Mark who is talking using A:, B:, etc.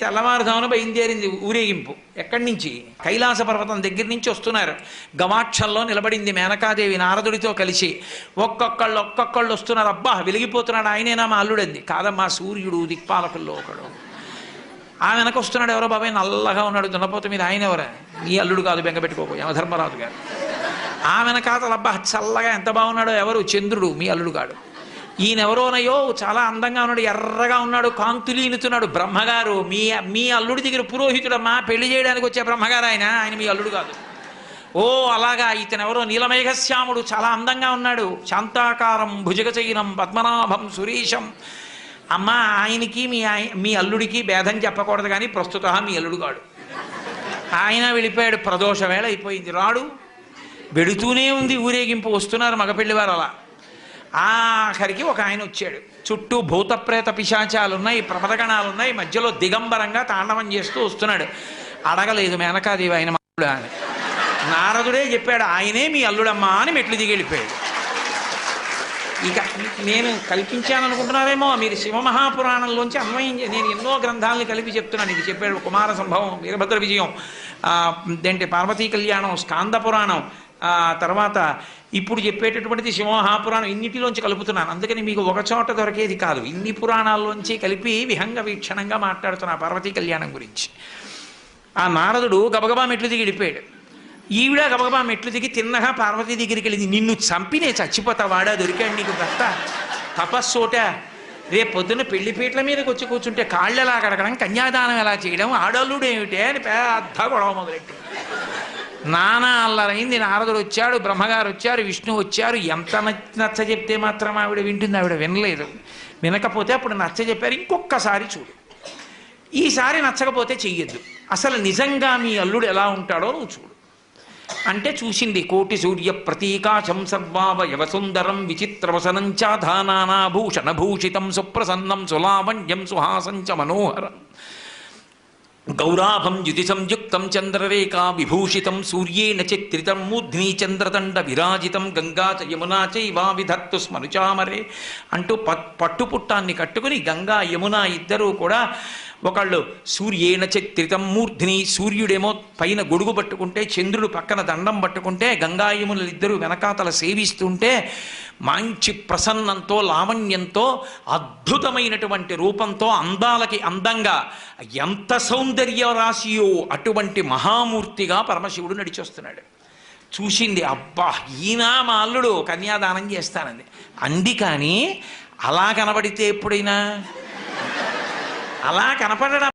A: తెల్లవారుజామున బయలుదేరింది ఊరేగింపు. ఎక్కడి నుంచి? కైలాస పర్వతం దగ్గర నుంచి వస్తున్నారు. గవాక్షంలో నిలబడింది మేనకాదేవి నారదుడితో కలిసి. ఒక్కొక్కళ్ళు ఒక్కొక్కళ్ళు వస్తున్నారు. అబ్బా వెలిగిపోతున్నాడు ఆయనేనా మా అల్లుడంది. కాదమ్మా సూర్యుడు దిక్పాలకుల్లో ఒకడు. ఆ వెనక వస్తున్నాడు ఎవరో బాబాయ్ నల్లగా ఉన్నాడు దున్నపోత మీద. ఆయన ఎవరా? నీ అల్లుడు కాదు బెంగపెట్టుకోకు యమధర్మరాజు గారు. ఆ వెనకాతల అబ్బా చల్లగా ఎంత బాగున్నాడో ఎవరు? చంద్రుడు మీ అల్లుడు కాడు. ఈయనెవరోనయో చాలా అందంగా ఉన్నాడు ఎర్రగా ఉన్నాడు కాంతులీనుతున్నాడు బ్రహ్మగారు మీ మీ అల్లుడి దగ్గర పురోహితుడమ్మా పెళ్ళి చేయడానికి వచ్చే బ్రహ్మగారు ఆయన. ఆయన మీ అల్లుడు కాదు. ఓ అలాగా ఇతనెవరో? నీలమేఘశ్యాముడు చాలా అందంగా ఉన్నాడు. శాంతాకారం భుజగచైనం పద్మనాభం సురేషం అమ్మ ఆయనకి మీ మీ అల్లుడికి భేదం చెప్పకూడదు కానీ ప్రస్తుత మీ అల్లుడు కాడు. ఆయన వెళ్ళిపోయాడు. ప్రదోష వేళ అయిపోయింది. రాడు. వెడుతూనే ఉంది ఊరేగింపు. వస్తున్నారు మగపెళ్ళివారు అలా. ఆఖరికి ఒక ఆయన వచ్చాడు. చుట్టూ భూతప్రేత పిశాచాలు ఉన్నాయి ప్రమదగణాలు ఉన్నాయి మధ్యలో దిగంబరంగా తాండవం చేస్తూ వస్తున్నాడు. అడగలేదు మేనకాదేవి ఆయన మామూలు అని. నారదుడే చెప్పాడు ఆయనే మీ అల్లుడమ్మా అని మెట్లు దిగి వెళ్ళిపోయాడు. ఇక నేను కల్పించాను అనుకుంటున్నారేమో మీరు శివమహాపురాణంలోంచి అన్వయం నేను ఎన్నో గ్రంథాలను కలిపి చెప్తున్నాను. ఇది చెప్పాడు కుమార సంభవం వీరభద్ర విజయం ఆ, ఏంటి పార్వతీ కళ్యాణం స్కాంద పురాణం ఆ తర్వాత ఇప్పుడు చెప్పేటటువంటిది శివమహాపురాణం ఇన్నిటిలోంచి కలుపుతున్నాను. అందుకని మీకు ఒక చోట దొరికేది కాదు. ఇన్ని పురాణాల్లోంచి కలిపి విహంగ వీక్షణంగా మాట్లాడుతున్నా పార్వతీ కళ్యాణం గురించి. ఆ నారదుడు గబగబా మెట్లు దిగి వెళ్ళిపోయాడు ఈవిడ గబగబా మెట్లు దిగి తిన్నగా పార్వతీ దగ్గరికి వెళ్ళింది. నిన్ను చంపినే చచ్చిపోతావాడా దొరికాడు నీకు భర్త? తపస్సోట. రేపు పొద్దున్న పెళ్ళిపీట్ల మీదకి వచ్చి కూర్చుంటే కాళ్ళు ఎలా కడగడం కన్యాదానం ఎలా చేయడం ఆడోళ్ళుడు ఏమిటే అని పెద్ద గొడవ మొదలెట్టి నానా అల్లరైంది. నారదుడు వచ్చాడు బ్రహ్మగారు వచ్చారు విష్ణు వచ్చారు. ఎంత నచ్చ చెప్తే మాత్రం ఆవిడ వింటుంది ఆవిడ వినలేదు. వినకపోతే అప్పుడు నచ్చ చెప్పారు. ఇంకొక్కసారి చూడు. ఈసారి నచ్చకపోతే చెయ్యొద్దు. అసలు నిజంగా మీ అల్లుడు ఎలా ఉంటాడో నువ్వు చూడు. అంటే చూసింది కోటి సూర్య ప్రతీకాశం సర్వావయవ సుందరం విచిత్రవసనం చాధానాభూషణ భూషితం సుప్రసన్నం సులావణ్యం సుహాసం చ మనోహరం. గౌరాభం యుతి సంయుక్తం చంద్రరేఖా విభూషితం సూర్యేణ చిత్రితం మూర్ధ్ని చంద్రదండ విరాజితం గంగా చ యమునా చైవా విధత్తు స్మరుచామరే అంటూ పట్- పట్టుపుట్టాన్ని కట్టుకుని గంగా యమున ఇద్దరూ కూడా ఒకళ్ళు సూర్యేణ చిత్రితం మూర్ధ్ని సూర్యుడేమో పైన గొడుగు పట్టుకుంటే చంద్రుడు పక్కన దండం పట్టుకుంటే గంగా యమునలు ఇద్దరు వెనకాతల సేవిస్తుంటే మంచి ప్రసన్నంతో లావణ్యంతో అద్భుతమైనటువంటి రూపంతో అందాలకి అందంగా ఎంత సౌందర్య రాశియో అటువంటి మహామూర్తిగా పరమశివుడు నడిచొస్తున్నాడు. చూసింది అబ్బా ఈయన మా అల్లుడు కన్యాదానం చేస్తానంది. అంది కానీ అలా కనబడితే ఎప్పుడైనా? అలా కనపడడం